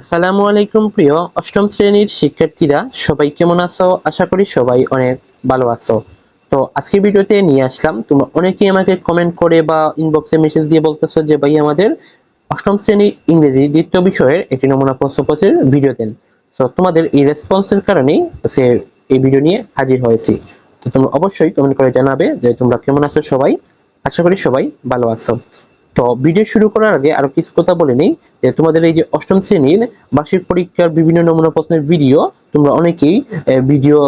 আসসালামু আলাইকুম প্রিয় অষ্টম শ্রেণির শিক্ষার্থীরা, সবাই কেমন আছো? আশা করি সবাই অনেক ভালো আছো। তো আজকে ভিডিওতে নিয়ে আসলাম। তোমরা অনেকেই আমাকে কমেন্ট করে বা ইনবক্সে মেসেজ দিয়ে বলতেছো যে, ভাই, আমাদের অষ্টম শ্রেণি ইংরেজি দ্বিতীয় বিষয়ের একটি নমুনা প্রশ্নপত্রের ভিডিও দেন। তো তোমাদের এই রেসপন্সের কারণেই আজকে এই ভিডিও নিয়ে হাজির হয়েছি। তো তোমরা অবশ্যই কমেন্ট করে জানাবে যে, তোমরা কেমন আছো সবাই? আশা করি সবাই ভালো আছো। তো ভিডিও শুরু করার আগে আরও কিছু কথা বলে নেই যে তোমাদের এই যে অষ্টম শ্রেণির বার্ষিক পরীক্ষার বিভিন্ন নমুনা প্রশ্নের ভিডিও তোমরা অনেকেই ভিডিও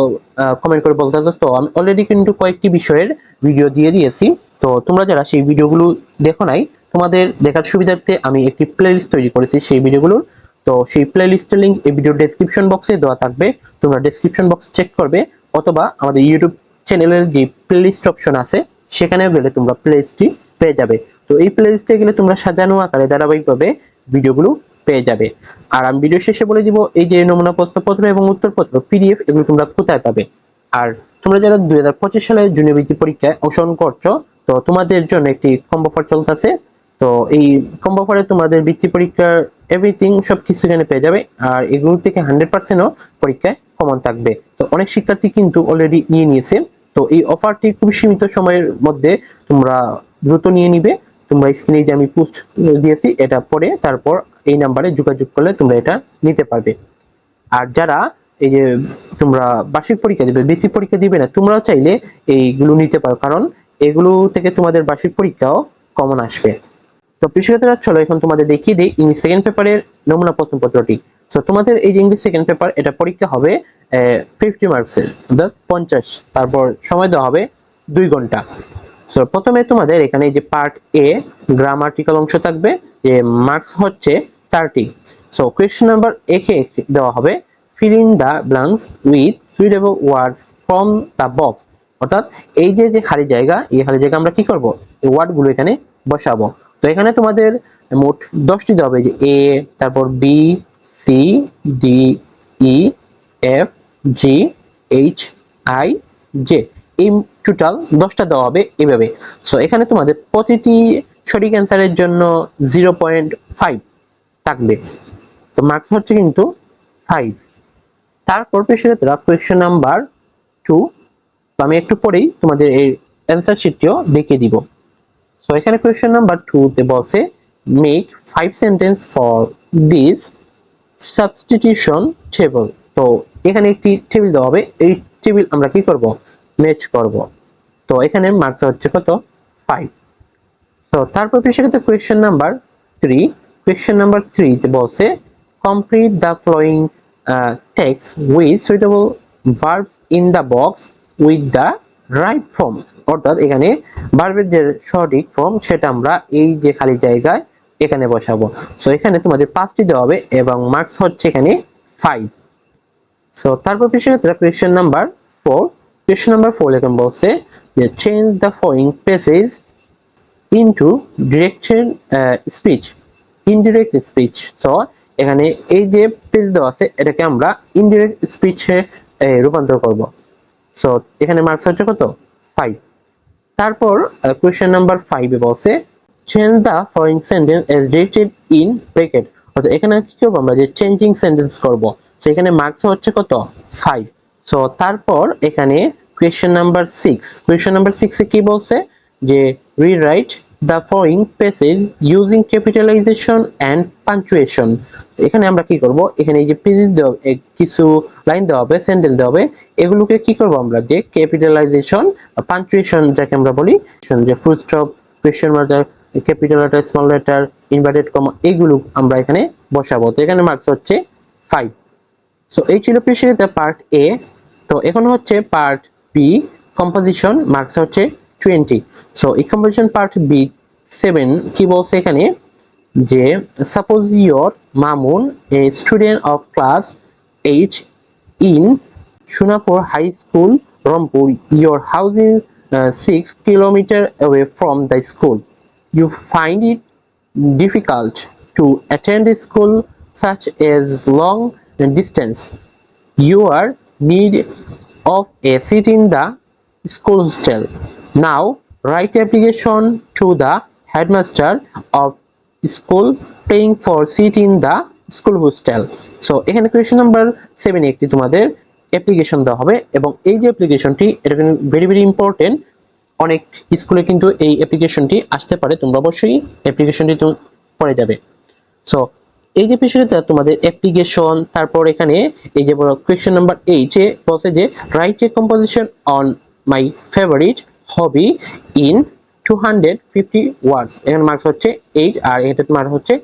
কমেন্ট করে বলতে তো আমি অলরেডি কিন্তু কয়েকটি বিষয়ের ভিডিও দিয়ে দিয়েছি। তো তোমরা যারা সেই ভিডিওগুলো দেখো নাই, তোমাদের দেখার সুবিধার্থে আমি একটি প্লেলিস্ট তৈরি করেছি সেই ভিডিওগুলোর তো সেই প্লেলিস্টের লিংক এই ভিডিও ডেসক্রিপশন বক্সে দেওয়া থাকবে। তোমরা ডেসক্রিপশন বক্স চেক করবে অথবা আমাদের ইউটিউব চ্যানেলের যে প্লেলিস্ট অপশন আছে, সেখানেও গেলে তোমরা প্লেলিস্টটি পেয়ে যাবে। তো এই প্লেলিস্টে গেলে তোমরা সাজানো আকারে ধারাবাহিকভাবে ভিডিওগুলো পেয়ে যাবে। আর আমি ভিডিও শেষে বলে দিব, এই যে নমুনা প্রশ্নপত্র এবং উত্তরপত্র পিডিএফ এগুলো তোমরা কোথায় পাবে? আর তোমরা যারা দুই হাজার পঁচিশ সালে জুনিয়র বৃত্তি পরীক্ষায় অংশগ্রহণ করছ, তো তোমাদের জন্য একটি কম্বো অফার চলতেছে। তো এই কম্বো অফারে তোমাদের বৃত্তি পরীক্ষার এভরিথিং সবকিছু এখানে পেয়ে যাবে। আর এগুলো থেকে হান্ড্রেড পার্সেন্টও পরীক্ষায় কমন থাকবে। তো অনেক শিক্ষার্থী কিন্তু অলরেডি নিয়ে নিয়েছে। তো এই অফারটি খুব সীমিত সময়ের মধ্যে তোমরা দ্রুত নিয়ে নিবে। তোমরা স্ক্রিনে যে আমি পোস্ট দিয়েছি, এটা পরে তারপর এই নাম্বারে যোগাযোগ করলে তোমরা এটা নিতে পারবে। আর যারা এই যে তোমরা বার্ষিক পরীক্ষা দিবে বৃত্তি পরীক্ষা দিবে না, তোমরাও চাইলে এইগুলো নিতে পারো, কারণ এগুলো থেকে তোমাদের বার্ষিক পরীক্ষাও কমন আসবে। তো কৃষিক্ষেত্রে চলো এখন তোমাদের দেখিয়ে দিই ইংলিশ সেকেন্ড পেপারের নমুনা প্রশ্নপত্রটি। তো তোমাদের এই যে ইংলিশ সেকেন্ড পেপার এটা পরীক্ষা হবে ফিফটি মার্কসের অর্থাৎ পঞ্চাশ। তারপর সময় দেওয়া হবে দুই ঘণ্টা। সো প্রথমে তোমাদের এখানে যে পার্ট এ গ্রামাটিক্যাল অংশ থাকবে, যে মার্কস হচ্ছে থার্টি সো কোয়েশ্চেন নাম্বার একে দেওয়া হবে fill in the blanks with suitable words from the box অর্থাৎ এই যে যে খালি জায়গা, এই খালি জায়গা আমরা কি করব? এই ওয়ার্ডগুলো এখানে বসাবো। তো এখানে তোমাদের মোট দশটি দেওয়া হবে, যে এ তারপর B C D E F G H I J এই টোটাল দশটা দেওয়া হবে এভাবে। সো এখানে তোমাদের প্রতিটি সঠিক অ্যান্সারের জন্য জিরো পয়েন্ট ফাইভ থাকবে। তো মার্কস হচ্ছে কিন্তু ফাইভ তারপর পেশাগতরা কোয়েশ্চেন নাম্বার টু তো আমি একটু পরেই তোমাদের এই অ্যান্সার শিটটিও দেখিয়ে দিব। সো এখানে কোয়েশ্চেন নাম্বার তে বলছে make five sentence for this substitution table তো, এখানে একটি টেবিল দেওয়া হবে। এই টেবিল আমরা কি করব? ম্যাচ করব। তো এখানে মার্কস হচ্ছে কত? ফাইভ তো তারপর সেক্ষেত্রে question number three question number থ্রিতে বলছে complete the following text with suitable verbs in the box with the right form অর্থাৎ এখানে ভার্বের যে সঠিক ফর্ম সেটা আমরা এই যে খালি জায়গায় এখানে বসাবো। সো এখানে তোমাদের পাঁচটি দেওয়া হবে এবং মার্কস হচ্ছে এখানে ফাইভ সো তারপর সেক্ষেত্রে question number four question number four এখানে বলছে যে change the following passage into direction speech indirect speech তো এখানে এই যে পেজ দেওয়া আছে, এটাকে আমরা ইনডিরেক্ট স্পিচে রূপান্তর করব। সো এখানে মার্কস হচ্ছে কত? ফাইভ তারপর কোয়েশ্চেন নাম্বার ফাইভে বলছে change the following sentence as directed in bracket অর্থাৎ এখানে কি করব আমরা? যে চেঞ্জিং সেন্টেন্স করব। তো এখানে মার্কস হচ্ছে কত? ফাইভ সো তারপর এখানে question number six question number সিক্সে কি বলছে? যে rewrite the following passage using capitalisation and punctuation এখানে আমরা কি করব? এখানে এই যে পেজ দেওয়া কিছু লাইন দেওয়া হবে সেন্টেন্স দেওয়া হবে, এগুলোকে কি করব আমরা? যে ক্যাপিটালাইজেশন পাঞ্চুয়েশন যাকে আমরা বলি, যে full stop question mark capital letter small letter inverted comma এগুলো আমরা এখানে বসাবো। তো এখানে মার্কস হচ্ছে ফাইভ সো এই ছিল পেশিতে পার্ট এ তো এখন হচ্ছে পার্ট বি কম্পোজিশন মার্কস হচ্ছে টোয়েন্টি সো এই কম্পোজিশন পার্ট বি সেভেন কি বলছে এখানে? যে suppose your Mamun a student of class H in Sonapur high school Rangpur. Your house is six kilometre away from the school you find it difficult to attend school such as long distance you are need of a seat in the school hostel. Now, write application to the headmaster of school paying for seat in the school hostel so এখানে question number seven একটি তোমাদের application দেওয়া হবে এবং এই যে অ্যাপ্লিকেশনটি এটা কিন্তু ভেরি ভেরি ইম্পর্টেন্ট অনেক স্কুলে কিন্তু এই অ্যাপ্লিকেশনটি আসতে পারে, তোমরা অবশ্যই অ্যাপ্লিকেশনটি পড়ে যাবে। সো এই যে বিষয়টা তোমাদের অ্যাপ্লিকেশন তারপর এখানে এই যে কোয়েশ্চেন নাম্বার এইট বলছে যে write a composition on my favourite hobby in two hundred fifty words এখানে মার্কস হচ্ছে এইট আর এটার মার্ক হচ্ছে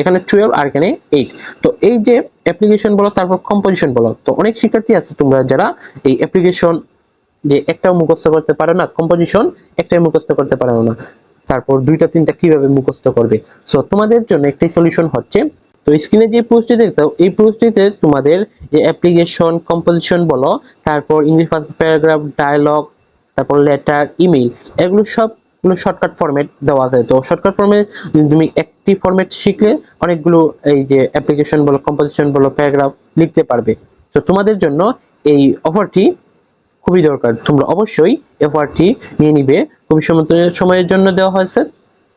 এখানে টুয়েলভ আর এখানে এইট তো এই যে অ্যাপ্লিকেশন বলো, তারপর কম্পোজিশন বলো, তো অনেক শিক্ষার্থী আছে তোমরা যারা এই অ্যাপ্লিকেশন যে একটাও মুখস্থ করতে পারো না কম্পোজিশন একটাই মুখস্থ করতে পারো না। তারপর দুইটা, তিনটা কীভাবে মুখস্থ করবে? সো তোমাদের জন্য একটাই সলিউশন হচ্ছে, তো স্ক্রিনে যে পোস্টটি দেখতে এই পোস্টটিতে তোমাদের যে অ্যাপ্লিকেশন কম্পোজিশন বলো, তারপর ইংলিশ প্যারাগ্রাফ ডায়লগ তারপর লেটার ইমেল এগুলো সবগুলো শর্টকাট ফরম্যাট দেওয়া আছে। তো শর্টকাট ফরম্যাট তুমি একটি ফরম্যাট শিখলে, অনেকগুলো এই যে অ্যাপ্লিকেশন বলো কম্পোজিশন বলো প্যারাগ্রাফ লিখতে পারবে। তো তোমাদের জন্য এই অফারটি খুবই দরকার। তোমরা অবশ্যই এফআরটি নিয়ে নিবে। খুবই সময়- সময়ের জন্য দেওয়া হয়েছে।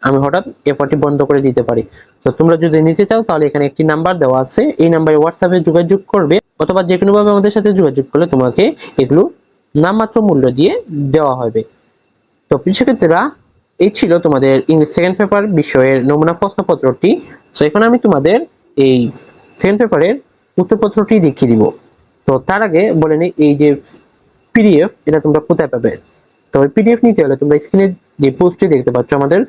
আমি হঠাৎ এফআরটি বন্ধ করে দিতে পারি। তো তোমরা যদি নিতে চাও, তাহলে এখানে একটি নাম্বার দেওয়া আছে। এই নাম্বারে হোয়াটসঅ্যাপে যোগাযোগ করবে অথবা যে কোনো ভাবে আমাদের সাথে যোগাযোগ করলে তোমাকে এগুলো নামমাত্র মূল্য দিয়ে দেওয়া হবে। তো শিক্ষার্থীরা, এই ছিল তোমাদের ইংলিশ সেকেন্ড পেপার বিষয়ের নমুনা প্রশ্নপত্রটি। তো এখন আমি তোমাদের এই সেকেন্ড পেপারের উত্তরপত্রটি দেখিয়ে দিব। তো তার আগে বলে নিই, এই যে পিডিএফ এটা তোমরা কোথায় পাবে? তো পিডিএফ নিতে হলে তোমরা স্ক্রিনে যে পোস্টটি দেখতে পাচ্ছ, আমাদের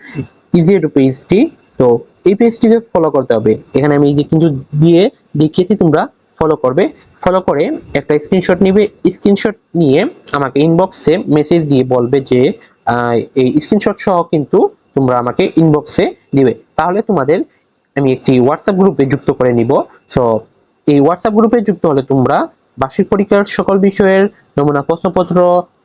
ইজি টু পেজটি তো এই পেজটিকে ফলো করতে হবে। এখানে আমি যে কিন্তু দিয়ে দেখিয়েছি তোমরা ফলো করবে। ফলো করে একটা স্ক্রিনশট নিবে। স্ক্রিনশট নিয়ে আমাকে ইনবক্সে মেসেজ দিয়ে বলবে যে এই স্ক্রিনশট সহ কিন্তু তোমরা আমাকে ইনবক্সে দিবে। তাহলে তোমাদের আমি একটি হোয়াটসঅ্যাপ গ্রুপে যুক্ত করে নিব। সো এই হোয়াটসঅ্যাপ গ্রুপে যুক্ত হলে তোমরা বার্ষিক পরীক্ষার সকল বিষয়ের নমুনা, প্রশ্নপত্র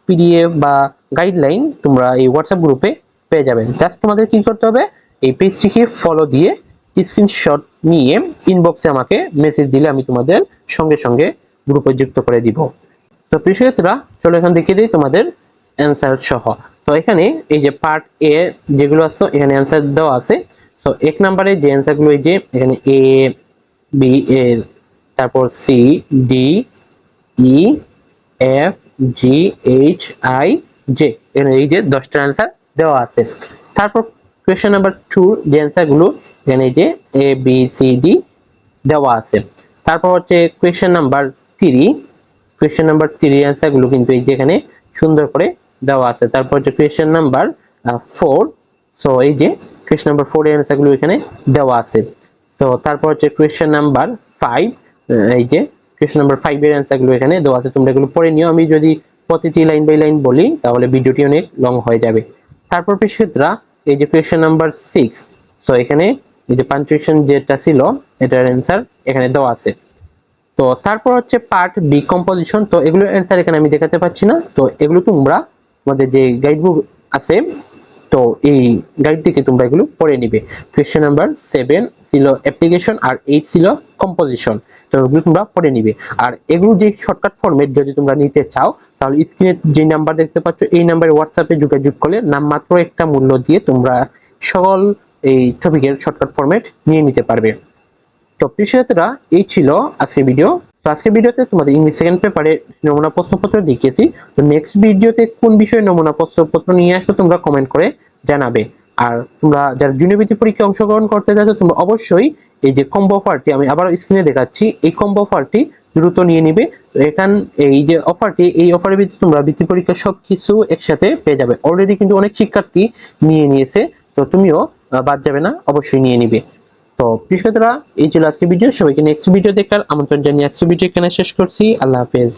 পিডিএফ বা গাইডলাইন তোমরা এই হোয়াটসঅ্যাপ গ্রুপে পেয়ে যাবেন জাস্ট তোমাদের কি করতে হবে? এই পেজটিকে ফলো দিয়ে স্ক্রিনশট নিয়ে ইনবক্সে আমাকে মেসেজ দিলে আমি তোমাদের সঙ্গে সঙ্গে গ্রুপে যুক্ত করে দিব। তো প্রিয় চলো এখান দেখিয়ে দিই তোমাদের অ্যান্সার সহ। তো এখানে এই যে পার্ট এ যেগুলো আছে, এখানে অ্যান্সার দেওয়া আছে। তো এক নম্বরে যে অ্যান্সারগুলো এই যে, এখানে এ বি এ তারপর C D E F G H I J এই যে দশটার অ্যান্সার দেওয়া আছে। তারপর কোয়েশ্চেন নাম্বার টু যে অ্যান্সারগুলো এখানে যে এ বি সি ডি দেওয়া আছে। তারপর হচ্ছে question number three question number three অ্যান্সারগুলো কিন্তু এই যে এখানে সুন্দর করে দেওয়া আছে। তারপর হচ্ছে কোয়েশ্চেন নাম্বার ফোর সো এই যে কোয়েশ্চেন নাম্বার ফোর এর অ্যান্সারগুলো এখানে দেওয়া আছে। তো তারপর হচ্ছে কোয়েশ্চেন নাম্বার ফাইভ এই যে কোয়েশ্চেন নাম্বার ফাইভ এর অ্যান্সারগুলো এখানে দেওয়া আছে, তোমরা এগুলো পড়ে নিও। আমি যদি প্রতিটি লাইন বাই লাইন বলি, তাহলে ভিডিওটি অনেক লং হয়ে যাবে। তারপর শিক্ষার্থীরা এই যে কোয়েশ্চেন নাম্বার সিক্স সো এখানে এই যে পাঞ্চুয়েশন যেটা ছিল, এটার অ্যান্সার এখানে দেওয়া আছে। তো তারপর হচ্ছে পার্ট বি কম্পোজিশন তো এগুলোর অ্যান্সার এখানে আমি দেখাতে পাচ্ছি না। তো এগুলো তোমরা তোমাদের যে গাইড বুক আছে তো এই গাইড থেকে তোমরা এগুলো পড়ে নিবে। কোয়েশ্চেন নাম্বার সেভেন ছিল অ্যাপ্লিকেশন আর এইট ছিল কম্পোজিশন তো এগুলো তোমরা পড়ে নিবে। আর এগুলো যে শর্টকাট ফরম্যাট যদি তোমরা নিতে চাও, তাহলে স্ক্রিনে যে নাম্বার দেখতে পাচ্ছ, এই নাম্বারে হোয়াটসঅ্যাপে যোগাযোগ করলে নামমাত্র একটা মূল্য দিয়ে তোমরা সকল এই টপিকের শর্টকাট ফরম্যাট নিয়ে নিতে পারবে। তো প্রিয় এই ছিল আজকের ভিডিও তো আজকের ভিডিওতে তোমাদের ইংলিশ সেকেন্ড পেপারে নমুনা প্রশ্নপত্র দেখিয়েছি। তো নেক্সট ভিডিওতে কোন বিষয়ে নমুনা প্রশ্নপত্র নিয়ে আসবে তোমরা কমেন্ট করে জানাবে। আর তোমরা যারা জুনিয়র বৃত্তি পরীক্ষায় অংশগ্রহণ করতে চাচ্ছ তোমরা অবশ্যই এই যে কম্বো অফারটি আমি আবার স্ক্রিনে দেখাচ্ছি। এই কম্বো অফারটি দ্রুত নিয়ে নিবে। এখান এই যে অফারটি এই অফারের ভিতরে তোমরা বৃত্তি পরীক্ষা সবকিছু একসাথে পেয়ে যাবে। অলরেডি কিন্তু অনেক শিক্ষার্থী নিয়ে নিয়েছে। তো তুমিও বাদ যাবে না, অবশ্যই নিয়ে নিবে। তো প্রিয় এই ছিল আজকের ভিডিও। সবাইকে নেক্সট ভিডিও দেখার আমন্ত্রণ জানিয়ে আজকের ভিডিও এখানে শেষ করছি। আল্লাহ হাফেজ।